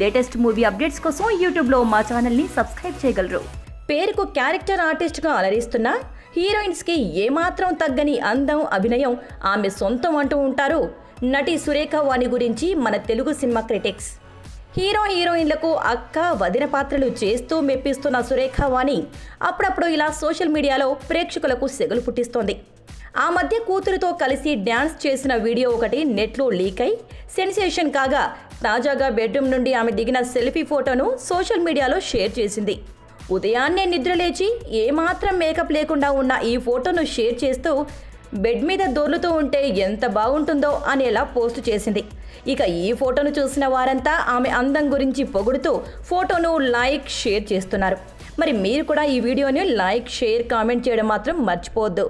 Latest movie updates కోసం యూట్యూబ్లో మా ఛానల్ని సబ్స్క్రైబ్ చేయగలరు. పేరుకు క్యారెక్టర్ ఆర్టిస్ట్గా అలరిస్తున్న హీరోయిన్స్కి ఏమాత్రం తగ్గని అందం అభినయం ఆమె సొంతం అంటూ ఉంటారు. నటి సురేఖ వాణి గురించి మన తెలుగు సినిమా క్రిటిక్స్. హీరో హీరోయిన్లకు అక్క వదిన పాత్రలు చేస్తూ మెప్పిస్తున్న సురేఖ వాణి అప్పుడప్పుడు ఇలా సోషల్ మీడియాలో ప్రేక్షకులకు సెగలు పుట్టిస్తోంది. ఆ మధ్య కూతురుతో కలిసి డ్యాన్స్ చేసిన వీడియో ఒకటి నెట్లో లీక్ అయి సెన్సేషన్ కాగా తాజాగా బెడ్రూమ్ నుండి ఆమె దిగిన సెల్ఫీ ఫోటోను సోషల్ మీడియాలో షేర్ చేసింది. ఉదయాన్నే నిద్రలేచి ఏమాత్రం మేకప్ లేకుండా ఉన్న ఈ ఫోటోను షేర్ చేస్తూ బెడ్ మీద దొర్లుతూ ఉంటే ఎంత బాగుంటుందో అనేలా పోస్ట్ చేసింది. ఇక ఈ ఫోటోను చూసిన వారంతా ఆమె అందం గురించి పొగుడుతూ ఫోటోను లైక్ షేర్ చేస్తున్నారు. మరి మీరు కూడా ఈ వీడియోని లైక్ షేర్ కామెంట్ చేయడం మాత్రం మర్చిపోవద్దు.